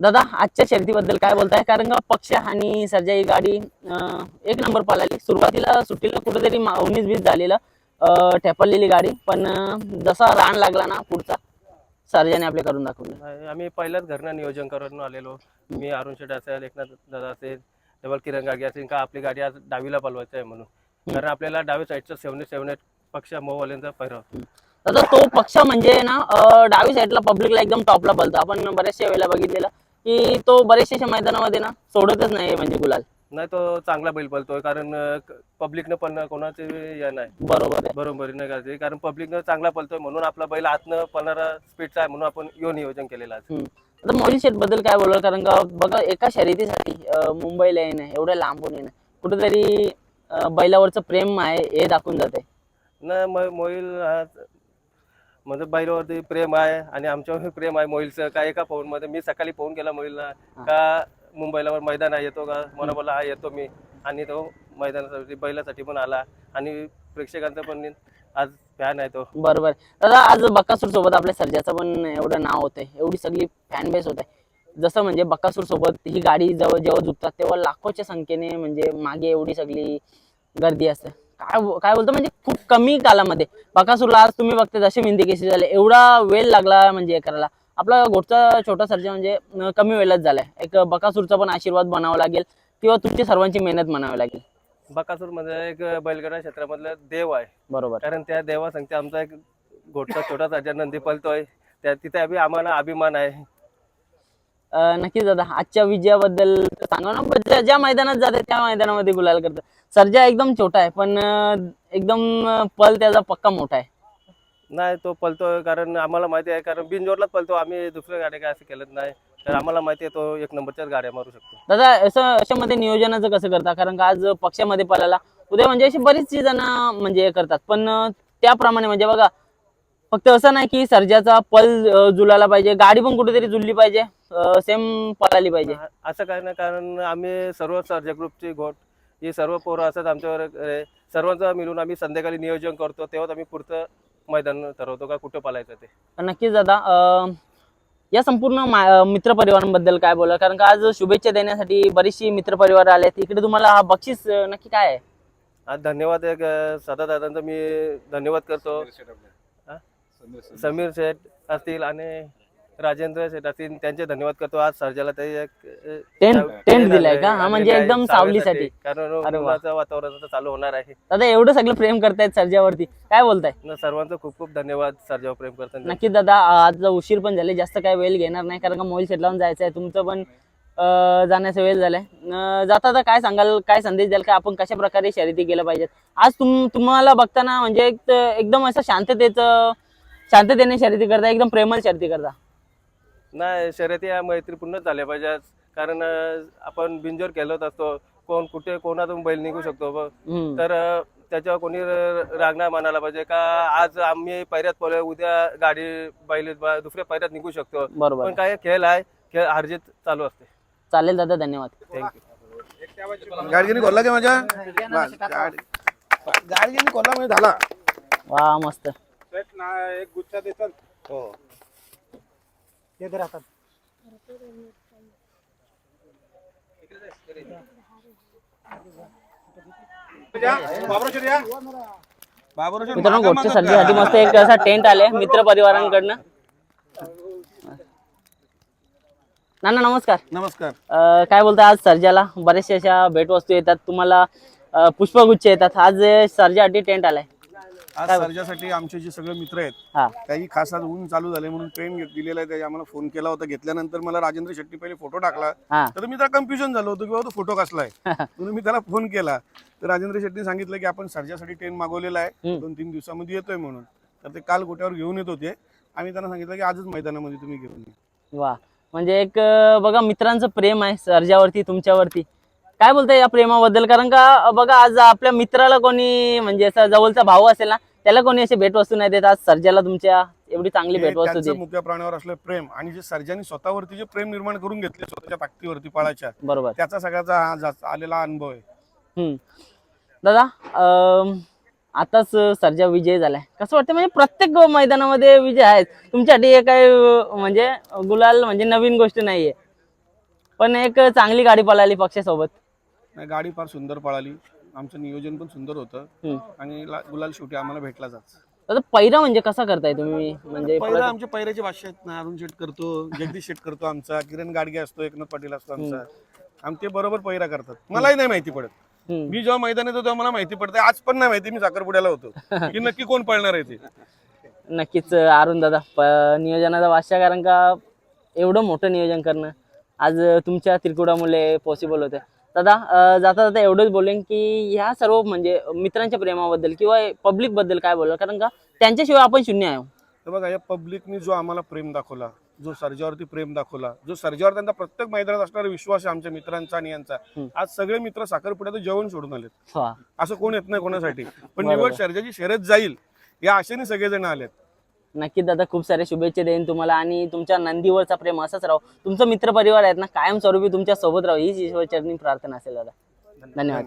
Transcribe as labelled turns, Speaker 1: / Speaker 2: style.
Speaker 1: दादा आजच्या शर्यतीबद्दल काय बोलताय? कारण का पक्ष आणि सर्जा ही गाडी एक नंबर पळाली. सुरुवातीला सुट्टीला कुठेतरी उन्नीस बीस झालेलं अं, ठेपरलेली गाडी. पण जसा रान लागला ना पुढचा सर्जाने आपले करून दाखवलं.
Speaker 2: आम्ही पहिल्याच घरनं नियोजन करून आलेलो. मी अरुण शेट असेल एकनाथ दादा असेल डबल किरण गाडी असेल का आपली गाडी आज डावीला पलवायची आहे म्हणून. कारण आपल्याला डावी साईडचं सेव्हन सेव्हन एट पक्ष मोवाल्यांचा पहिरा
Speaker 1: दादा तो पक्ष म्हणजे ना डावी साईडला पब्लिकला एकदम टॉपला पळतो. आपण बऱ्याचशा वेळेला बघितलेलं. की तो बऱ्याचशा मैदानामध्ये ना सोडतच नाही म्हणजे गुलाल.
Speaker 2: नाही तो चांगला बैल पळतोय कारण पब्लिकनं पण कोणाचे हे नाही.
Speaker 1: बरोबर आहे.
Speaker 2: बरोबर नाही करायचे कारण पब्लिकनं चांगला पळतोय म्हणून आपला बैल आतनं पळणारा स्पीडचा आहे म्हणून आपण यो नियोजन केलेलं आहे.
Speaker 1: आता मोहित शेटबद्दल काय बोलणार? कारण का बघा एका शर्यतीसाठी मुंबईला येणं एवढ्या लांबून येणं कुठेतरी बैलावरचं प्रेम आहे हे दाखवून जाते
Speaker 2: ना मोहिल हा म्हणजे बैलावरती प्रेम आहे आणि आमच्यावर प्रेम आहे मोहिलचं. का एका फोनमध्ये मी सकाळी फोन केला मोहिलला का मुंबईला मैदान आहे येतो का? मला बोला हा येतो मी. आणि तो मैदानासाठी बैलासाठी पण आला. आणि प्रेक्षकांचा पण आज फॅन आहे तो.
Speaker 1: बरोबर. दादा आज बक्कासूर सोबत आपल्या सर्जाचं पण एवढं नाव होतंय. एवढी सगळी फॅन बेस होत आहे जसं म्हणजे बक्कासूर सोबत ही गाडी जवळ जेव्हा झुकतात तेव्हा लाखोच्या संख्येने म्हणजे मागे एवढी सगळी गर्दी असते. काय काय बोलतो म्हणजे खूप कमी कालामध्ये. बकासूरला आज तुम्ही बघते जसे मिंदी केसी झाले एवढा वेळ लागला म्हणजे हे करायला. आपला घोटचा छोटा सर्जा म्हणजे कमी वेळात झालाय. एक बकासूरचा पण आशीर्वाद बनावा लागेल किंवा तुमची सर्वांची मेहनत म्हणावी लागेल.
Speaker 2: बकासूर म्हणजे एक बैलगाडा क्षेत्रामधला देव आहे.
Speaker 1: बरोबर.
Speaker 2: कारण त्या देवा सांगते आमचा एक घोटचा छोटा साजा नंदी पळतोय त्या तिथे आम्हाला अभिमान आहे.
Speaker 1: नक्कीच दादा. आजच्या विजयाबद्दल सांगा ना ज्या- मैदानात जाते त्या मैदानामध्ये गुलाल करतं सर्जा एकदम छोटा आहे पण एकदम पल त्याचा पक्का मोठा आहे.
Speaker 2: नाही तो पळतोय कारण आम्हाला माहिती आहे कारण बिनजोरलाच पळतो आम्ही दुसऱ्या गाड्या काय असं केलं नाही. तर आम्हाला माहिती आहे तो एक नंबरच्याच गाड्या मारू शकतो.
Speaker 1: दादा असं अशामध्ये नियोजनाचं कसं करता? कारण का आज पक्षामध्ये पळाला. उद्या म्हणजे अशी बरीचशी जण म्हणजे हे करतात. पण त्याप्रमाणे म्हणजे बघा फक्त असं नाही की सर्जाचा पल जुलाला पाहिजे. गाडी पण कुठेतरी जुळली पाहिजे. सेम पळाली पाहिजे.
Speaker 2: असं काय नाही कारण आम्ही सर्व सर्जा ग्रुपची घोट ही सर्व पोरं असतात आमच्यावर सर्वांचं मिळून आम्ही संध्याकाळी नियोजन करतो. तेव्हाच आम्ही पुढचं मैदान ठरवतो का कुठं पळायचं ते.
Speaker 1: नक्कीच दादा. या संपूर्ण मित्रपरिवारांबद्दल काय बोला कारण का आज शुभेच्छा देण्यासाठी बरीचशी मित्रपरिवार आले इकडे तुम्हाला हा बक्षीस नक्की काय आहे?
Speaker 2: आज धन्यवाद एक सदा दादांचा मी धन्यवाद करतो? समीर शेठ. असतील आणि राजेंद्र शेठ असतील त्यांचे धन्यवाद करतो. आज सर्जाला ते एक अं,
Speaker 1: टेंट दिलाय का? हा म्हणजे एकदम सावलीसाठी.
Speaker 2: कारण
Speaker 1: अरे वा.
Speaker 2: उन्हाचं वातावरण आता चालू होणार आहे.
Speaker 1: दादा एवढं सगळं प्रेम करतायत सर्जावरती. काय बोलताय?
Speaker 2: न सर्वांचं खूप खूप धन्यवाद सर्जावर प्रेम करताना.
Speaker 1: नक्कीच दादा आज उशीर पण झाले. जास्त काय वेळ घेणार नाही कारण का मोबाईल सेट लावून जायचं आहे. तुमचं पण अं, जाण्याचा वेळ झालाय. अं, जाता आता काय सांगाल काय संदेश द्याल का आपण कशा प्रकारे शर्यती केल्या पाहिजेत? आज तुम तुम्हाला बघताना म्हणजे एक एकदम असं शांततेचं शांततेने शर्यती करता एकदम प्रेमळ शर्यती करता.
Speaker 2: नाही शर्यती या मैत्रीपूर्णच झाल्या पाहिजेत कारण अं, आपण बिंजोर खेळत असतो. कोण कुठे कोणातून बैल निघू शकतो ब-
Speaker 1: हम्म.
Speaker 2: तर अं, त्याच्यावर कोणी र- राग नाही मानायला पाहिजे. का आज आम्ही पैऱ्यात पळलो उद्या गाडी बैल ब- दुसऱ्या पैऱ्यात निघू शकतो.
Speaker 1: बरोबर.
Speaker 2: पण काय खेळ आहे. खेळ हारजीत चालू असते.
Speaker 1: चालेल दादा धन्यवाद.
Speaker 2: थँक्यू
Speaker 3: गाडगेने खोलला का माझ्या? गाडगेने खोलला म्हणजे झाला.
Speaker 1: वा मस्त.
Speaker 3: एक गुच्छा देतात. हो. बाबरोशी
Speaker 1: मित्रांनो गोटच्या सर्दीसाठी मस्त एक असा टेंट आले मित्र परिवारांकडनं. नाना नमस्कार.
Speaker 3: नमस्कार.
Speaker 1: अं, काय बोलता आज सर्जाला? बरेचशा अशा भेटवस्तू येतात तुम्हाला अं, पुष्पगुच्छ येतात. आज सर्जासाठी टेंट आलाय.
Speaker 3: आज सर्जासाठी आमचे जे सगळे मित्र आहेत
Speaker 1: हा.
Speaker 3: काही खास आज ऊन चालू झाले म्हणून ट्रेन दिलेला आहे आम्हाला फोन केला होता. घेतल्यानंतर मला राजेंद्र शेट्टी पहिले फोटो टाकला.
Speaker 1: हा.
Speaker 3: तर मी त्याला कन्फ्युजन झालो होतो की बाबा तो फोटो कसला आहे? म्हणून मी त्याला फोन केला. तर राजेंद्र शेट्टी सांगितलं की आपण सर्जासाठी ट्रेन मागवलेला आहे.
Speaker 1: हम्म.
Speaker 3: दोन तीन दिवसामध्ये येतोय म्हणून. तर ते काल गोट्यावर घेऊन येत होते. आम्ही त्यांना सांगितलं की आजच मैदानामध्ये तुम्ही घेऊन या.
Speaker 1: वा. म्हणजे एक अं, बघा मित्रांचं प्रेम आहे सर्जावरती तुमच्यावरती. काय बोलताय या प्रेमाबद्दल? कारण का अं, बघा आज आपल्या मित्राला कोणी म्हणजे असं जवळचा भाऊ असेल ना त्याला कोणी असे भेटवस्तू नाही देत आज सर्जाला तुमच्या एवढी चांगली भेटवस्तू
Speaker 3: त्यांचं
Speaker 1: दे
Speaker 3: मुक्या प्राण्यावर असलं प्रेम आणि जे सर्जानी स्वतःवरती जे प्रेम निर्माण करून घेतले स्वतःच्या ताकदीवरती पाळाच्या
Speaker 1: बरोबर.
Speaker 3: त्याचा सगळ्याचा हा जा- आलेला अनुभव आहे.
Speaker 1: हम्म. दादा अं, आताच सर्जा विजय झालाय. कसं वाटतं म्हणजे प्रत्येक मैदानामध्ये विजय आहेत. तुमच्यासाठी हे काय अं, म्हणजे गुलाल म्हणजे नवीन गोष्ट नाहीये. पण एक चांगली गाडी पळाली पक्षासोबत.
Speaker 3: नाही गाडी फार सुंदर पळाली. आमचं नियोजन पण सुंदर होतं. आणि ला- गुलाल शेवटी आम्हाला भेटला जात.
Speaker 1: आता पहिरा म्हणजे कसा करताय तुम्ही? म्हणजे
Speaker 3: पहिला आमचे पैऱ्याचे भाष्य आहेत ना. अरुण शेट करतो जगदीश शेट करतो आमचा किरण गाडगे असतो एकनाथ पाटील असतो आमचा. आम ते बरोबर पैरा करतात. मलाही नाही माहिती पडत.
Speaker 1: हम्म.
Speaker 3: मी जेव्हा मैदानात येतो तेव्हा मला माहिती पडते आज पण नाही माहिती मी साखरपुड्याला होतो. की नक्की कोण पळणार आहे ते.
Speaker 1: नक्कीच अरुण दादा प- नियोजनाचा वाशा कारण का एवढं मोठं नियोजन करणं आज तुमच्या त्रिकुटामुळे पॉसिबल होतं. दादा जाता जाता एवढंच बोलेन की ह्या सर्व म्हणजे मित्रांच्या प्रेमाबद्दल किंवा पब्लिकबद्दल काय बोलणार कारण का त्यांच्याशिवाय आपण शून्य आहे
Speaker 3: तर बघा या पब्लिकनी जो आम्हाला प्रेम दाखवला जो सर्जावरती प्रेम दाखवला जो सर्जावर त्यांचा प्रत्येक मैदानात असणारा विश्वास आहे आमच्या मित्रांचा आणि यांचा. आज सगळे मित्र साखरपुड्यात जेवण सोडून आलेत. असं कोण येत नाही कोणासाठी पण. निवड सर्जाची शर्यत जाईल या आशेने सगळेजण आलेत
Speaker 1: नक्कीच दादा खूप सारे शुभेच्छा देईन तुम्हाला आणि तुमच्या नंदीवरचा प्रेम असंच राहो. तुमचं मित्र परिवार आहेत ना कायमस्वरूपी तुमच्यासोबत राहो. हीच ईश्वर चरणी प्रार्थना असेल दादा.
Speaker 3: धन्यवाद.